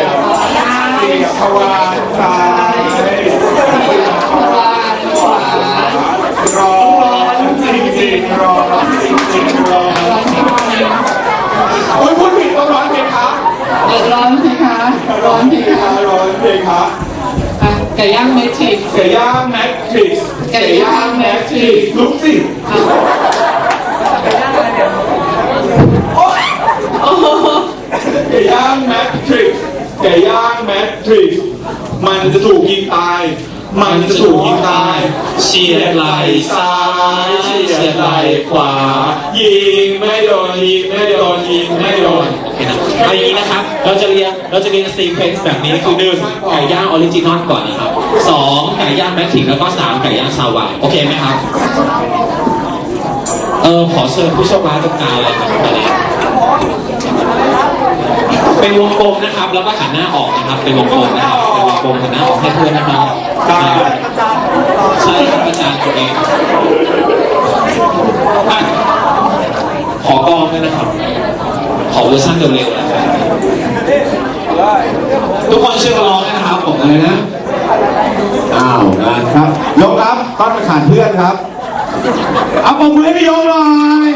ยบเสียบทวารซ้ายเสียบทวารขวาร้อนจริงๆร้อนจริงๆร้อนจริงๆโอ้ยพูดผิดต้องร้อนเพลงคะร้อนสิคะร้อนสิเพลงคะร้อนเพลงคะอะไก่ย่างเมจิกเสียย่างแมทริกซ์เสียย่างแมทริกซ์ลุกสิโอ้ไก่ย่างแมทริกซ์ไก่ย่างแมทริกซ์มันจะถูกยิงตาย มันจะถูกยิงตาย เฉียดไหลซ้ายเฉียดไหลขวา ยิงไม่โดนยิงไม่โดนยิงไม่โดนอเคนะเอาอย่างนี้นะครับ เราจะเรียงเราจะเรียงซีเควนซ์แบบนี้คือหนึ่งไก่ย่างออริจินอลก่อนนะครับสองไก่ย่างแมทริกแล้วก็สามไก่ย่างชาววังโอเคไหมครับ เออขอเชิญผู้โชคร้ายตรงกลางเลยครับตอนนี้ เป็นวงกลมนะครับ แล้วก็หันหน้าออกนะครับ เป็นวงกลมนะครับเป็นวงกลมหันหน้าออกให้เพื่อนนะครับใช่ครับอาจารย์ตัวเองขอกองด้วยนะครับ ขอเวอร์ชันเร็วๆนะครับทุกคนช่วยกันร้องนะครับผมอะไรนะ อ้าวนะครับยกครับต้อนไปขาดเพื่อนครับ เอาปมมือให้พี่ยกหน่อย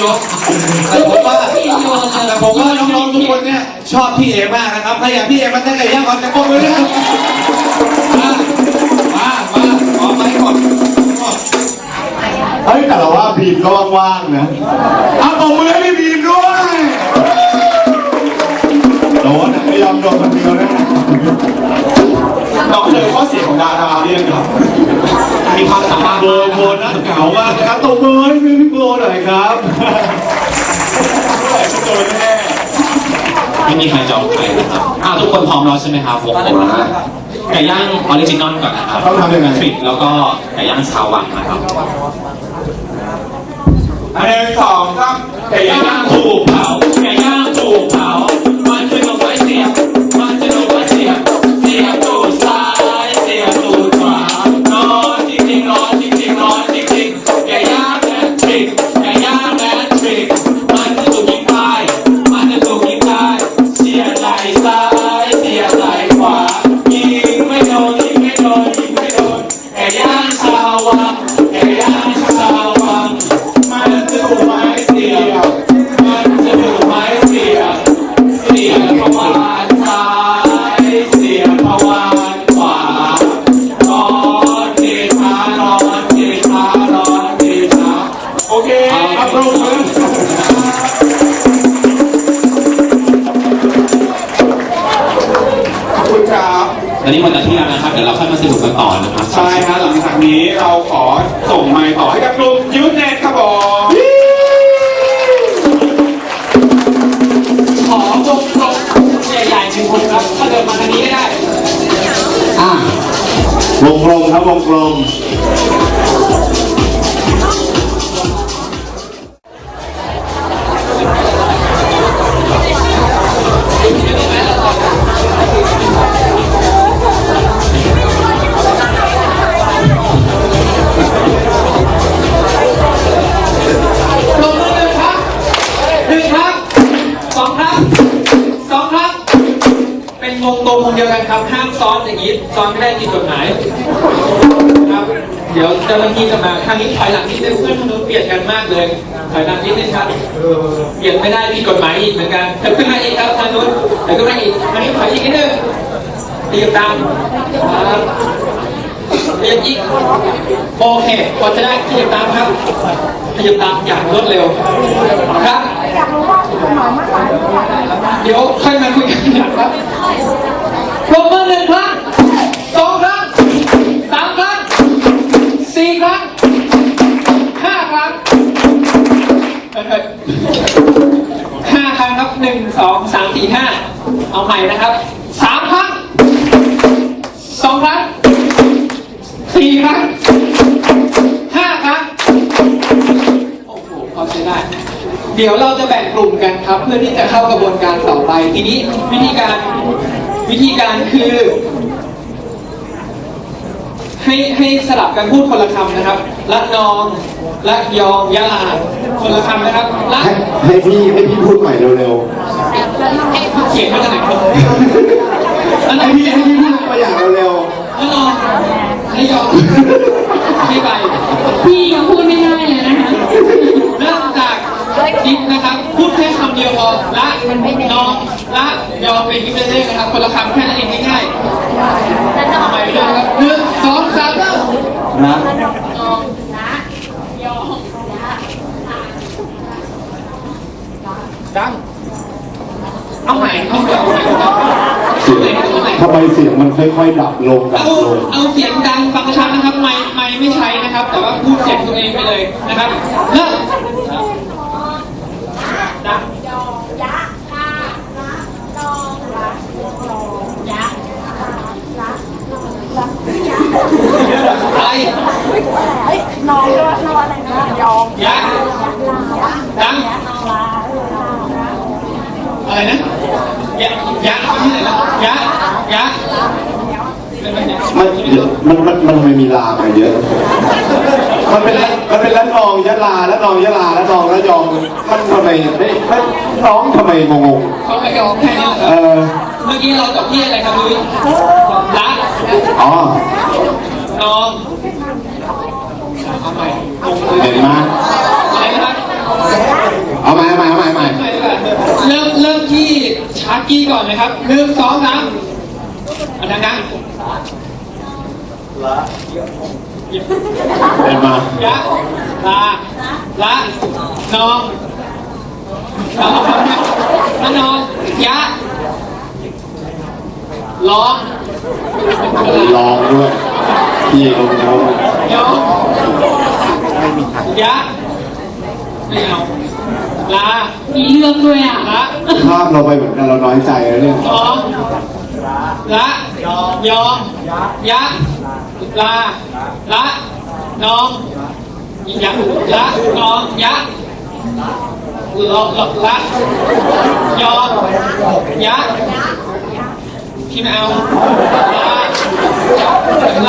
ยกแต่ผมว่านแต่ผมว่าน้องๆทุกคนเนี่ยชอบพี่เอมากนะครับถ้าอยากพี่เอมาเต้นไก่ย่างก่อนจะปมมือนะครับมามามาขอไม้ก่อนเฮ้ยแต่เราว่าบีมก็ว่างๆนะเอาปมมือให้พี่บีมด้วยโดนไม่ยอมโดนคนเดียวนะน้องเคยข้อเสียของดาราเรียกครับ มีความสามารถโบโบนัสเก่ามากนะครับตบมือให้พี่พี่โบหน่อยครับเมื่อไหร่จะเจอแน่ไม่มีใครจองใครนะครับอ่าทุกคนพร้อมแล้วใช่ไหมครับวงกลมนะครับไก่ย่างออริจินอลก่อนนะครับต้องทำยังไงฟริกแล้วก็ไก่ย่างชาววังนะครับอันหนึ่งสองสามไก่ไก่ย่าย่างงถูกเผา งก เป็นวงกลมวงเดียวกันครับห้ามซ้อนอย่างนี้ซ้อนไม่ได้ผิดกฎหมายครับ เดี๋ยวเจ้าหน้าที่จะมาทางนี้ถอยหลังนิดนึงเพื่อนทางนู้นเบียดกันมากเลยถอยหลังนิดนึงครับเบียดไม่ได้ผิดกฎหมายอีกเหมือนกันเดี๋ยวขึ้นมาอีกครับทางนู้นเดี๋ยวขึ้นมาอีกทางนี้ถอยอีกนิดนึงเรียบตามครับเรียบอีกโอเคพอจะได้ขยับตามครับขยับตามอย่างรวดเร็วครับ เดี๋ยวค่อยมาคุยกันทีหลังครับปรบมือหนึ่งครั้งสองครั้งสามครั้งสี่ครั้งห้าครั้งห้าครั้งครับหนึ่งสองสามสี่ห้าเอาใหม่นะครับสามครั้งสองครั้งสี่ครั้งห้าครั้งโอ้โหพอใช้ได้ เดี๋ยวเราจะแบ่งกลุ่มกันครับ เพื่อที่จะเข้ากระบวนการต่อไป ทีนี้วิธีการวิธีการคือ ให้ให้สลับกันพูดคนละคำนะครับละนองละยองยะลาคนละคำนะครับละให้ให้พี่ให้พี่พูดใหม่เร็วเขียนมาจากไหนครับๆละนให้องพี่ให้พี่พูดตัวอย่างเร็วละนองละยองไม่ไป พี่ยังพูดไม่ได้เลยนะคะเริ่มจา กิฟนะครับ พูดแค่คำเดียวพอละนองละยองเป็นดิฟเล่นๆนะครับคนละคำแค่นั้นเองง่ายๆทำไมไม่ได้ครับหนึ่งสองสามเริ่มรักดังเอาใหม่เอาใหม่เอาใหม่เสียงทำไมเสียงมันค่อยๆ ดับลงดับลงเอาเสียงดังฟังชัดนะครับ ไม่ไม่ไม่ใช้นะครับ แต่ว่าพูดเสียงตัวเองไปเลยนะครับเริ่มดังอก นอนอะไรนะยอมยะดังอะไรนะ มันเดี๋ยวมันมันมันทำไมมีลามาเยอะ มันเป็นละมันเป็นละนองยะลาละนองยะลาละนองละยอง มันทำไมไม่ไม่น้องทำไมงงเขาไปยอมแค่นี้เหรอๆคเอรับอเมื่อกี้เรากับพี่อะไรครับลุยละอ๋อน้องเอาใหม่งงเลเห็ยนไหมอะไรนะครับเอาใหม่เอาใหม่เอาใหม่เอาใหม่ใหม่ดีกว่าเริ่มเริ่มที่ชาร์กี้ก่อนนะครับหนึ่งสองสามอันนั้น นะเห็นไหมยะลาละน้องเอาเอาเอาละน้องยะร้องลองด้วยพี่ลงแล้วยองยะไม่เอาลามีเรื่องด้วยอะละภาพเราไปเหมือนกันเราน้อยใจแล้วเนี่ยสองละยองยะ ลาละน้องยะละน้องยะลอลอละยองยะพี่ไม่เอาละ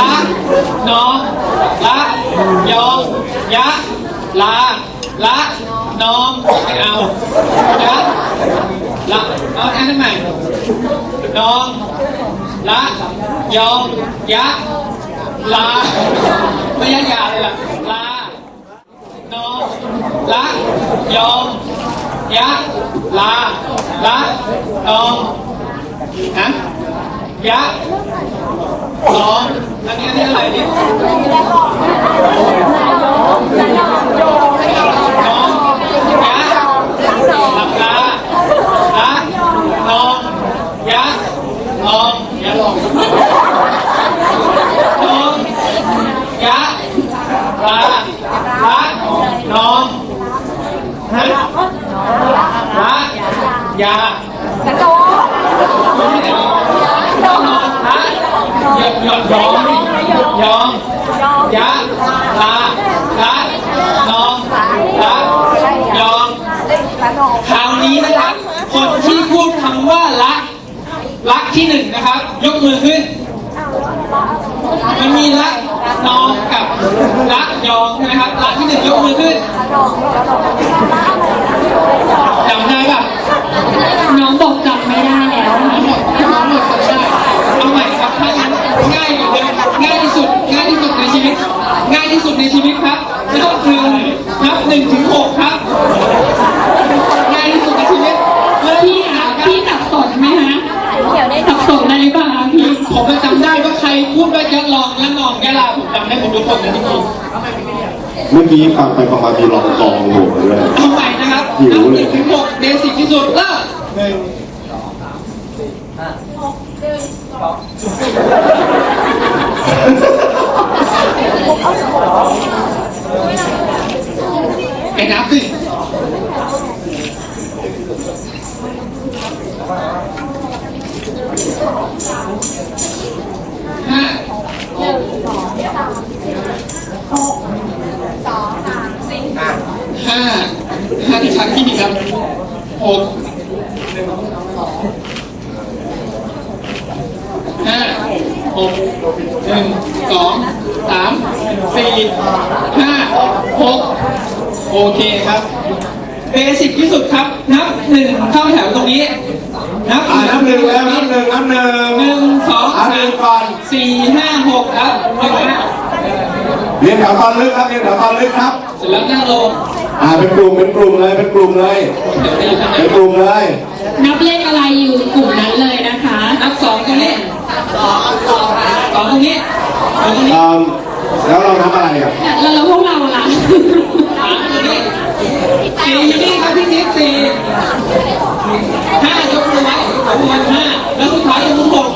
ละน้องละยองยะลาละน้องไม่เอายะละเอาอันนั้นใหม่น้องละยองยะ ลา ไม่ยะยาเลยล่ะ ลา นองละยอม ยะ ลา ละนองนะยะนองอันนี้อันนี้อะไรเนี่ยน้อง ยะ หลับตาละนองยะนองยะนองนองยะลาละนองฮะละยา กระโดด นองฮะ ยยยองยองยะลาละนองละยองกระโดดคราวนี้นะครับ คนที่พูดคำว่ารักรักที่หนึ่งนะครับ ยกมือขึ้น มันมีรักน้องกับรักยองใช่ไหมครับรักที่หนึ่งยกมือขึ้นจำได้ปะ น้องบอกจำไม่ได้แล้ว ทั้งหมดทั้งหมดจำได้เอาใหม่ครับถ้างั้นง่ายกว่าเดิมง่ายที่สุด ง่ายที่สุดในชีวิต ง่ายที่สุดในชีวิตครับนั่นก็คือนับ หนึ่งถึงหกครับง่ายที่สุดในชีวิตเริ่มพี่ที่คะอ่านครับพี่สับสนไหมคะเดี๋ยวได้สับสนอะไรหรือเปล่าคะพี่ผมจะจำได้ว่าใครพูดว่ายะลองและนองยะลาผมจำได้หมดทุกคนเลยจริงเมื่อกี้ฟังไปฟังมามีลองกองโหด้วยๆเอาใหม่นะครับหิวนับหเลยนึ่งถึงหกเบสิกที่สุดเริ่มหนึ่ง นับสิห้าหกสองสามสี่ห้าห้าที่ชัดที่นี่ครับหกห้าหกหนึ่งสองสามสี่ห้าหก โอเคครับเบสิกที่สุดครับ นับหนึ่งเข้าแถวตรงนี้ นับอ่านับหนึ่งแล้วนับหนึ่งนับหนึ่งหนึ่งสองอ่าสาหนึ่มงก่อนสี่ห้าหกครับเรียบร้อยเรียนแถวตอนลึกครับเรียนแถวตอนลึกครับเสร็จแล้วนั่งลงอ่าเป็นกลุ่มเป็นกลุ่มเลยเป็นกลุ่มเลยเดี๋ยวไปอยู่ข้างในเป็นกลุ่มเลยนับเลขอะไรอยู่กลุ่มนั้นเลยนะคะ นับสองตรงนี้สองสองสองตรงนี้สองตรงนี้เอ่อแล้วเรานับอะไรอะแล้วแล้วพวกเราล่ะสามตรงนี้ สี่อยู่นี่ครับพี่นิดสี่ห้ายกมือไว้ขบวนห้าแล้วสุดท้ายยกมือหก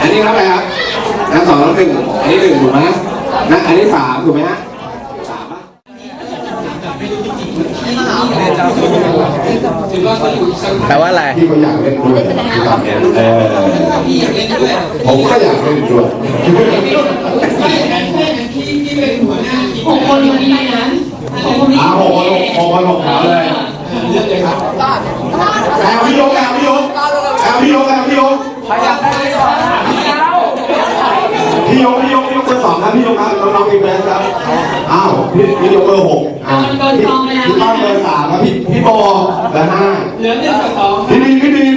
อันนี้รับอะไรครับนับสองนับหนึ่งอันนี้หนึ่งถูกไหมนะอันนี้สามถูกไหมฮะสามปะ ถือว่าเขาอยู่สัก แปลว่าอะไร พี่ก็อยากเล่นด้วยตอนเนี้ยเออที่อยากเล่นด้วยผมก็อยากเล่นด้วย ไม่แต่ที่ที่เป็นหัวหน้าทีม หกคนอยู่ดีนะหกคนนี้ อ่าหกคนหกหกคนหกแถวเลย เลือกเลยครับ แอลพี่ยกแอลพี่ยกแอลพี่ยกแอลพี่ยกพี่ยกพี่ยกพี่ยกเบอร์สองครับพี่ยกครับน้องๆอีกแบนครับอ้าว พี่พี่ยกเบอร์หกอ่าพี่พี่ต้อนเบอร์สามครับพี่พี่โบเบอร์ห้าเหลือหนึ่งกับสองพี่บินพี่บิน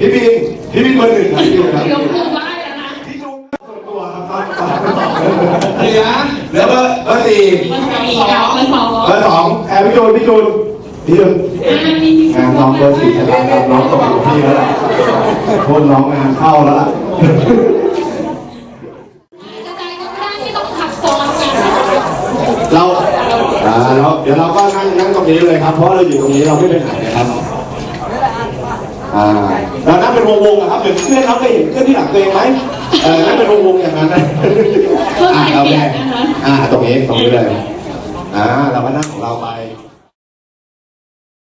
พี่บินพี่บินเบอร์หนึ่งครับพี่บินครับยกมือไหว้แล้วนะพี่จุ๊บส่วนตัวครับตอนตอนเหลือเหลือเบอร์เบอร์สี่อีกแล้วมาสองเบอร์สองแอลพี่จูนพี่จูนพี่จูนอ่ามีมีงานน้องเบอร์สี่ชนะครับน้องตกอยู่พี่แล้วล่ะโทษน้องงานเข้าแล้วล่ะกระจายก็ได้ไม่ต้องขับซ้อนกัน เราอ่าเราเดี๋ยวเราก็นั่งนั่งตรงนี้เลยครับ เพราะเราอยู่ตรงนี้เราไม่ไปไหนนะครับอ่าเรานั่งเป็นวงๆอะครับเดี๋ยวเพื่อนเขาเคยเห็นเพื่อนที่หลังตัวเองไหมเออนั่งเป็นวงๆอย่างนั้นนะเพื่ออ่าใส่โอเปเคลี่ยนนะคะอ่าตรงนี้ตรงนี้เลยอ่าเราก็นั่งของเราไป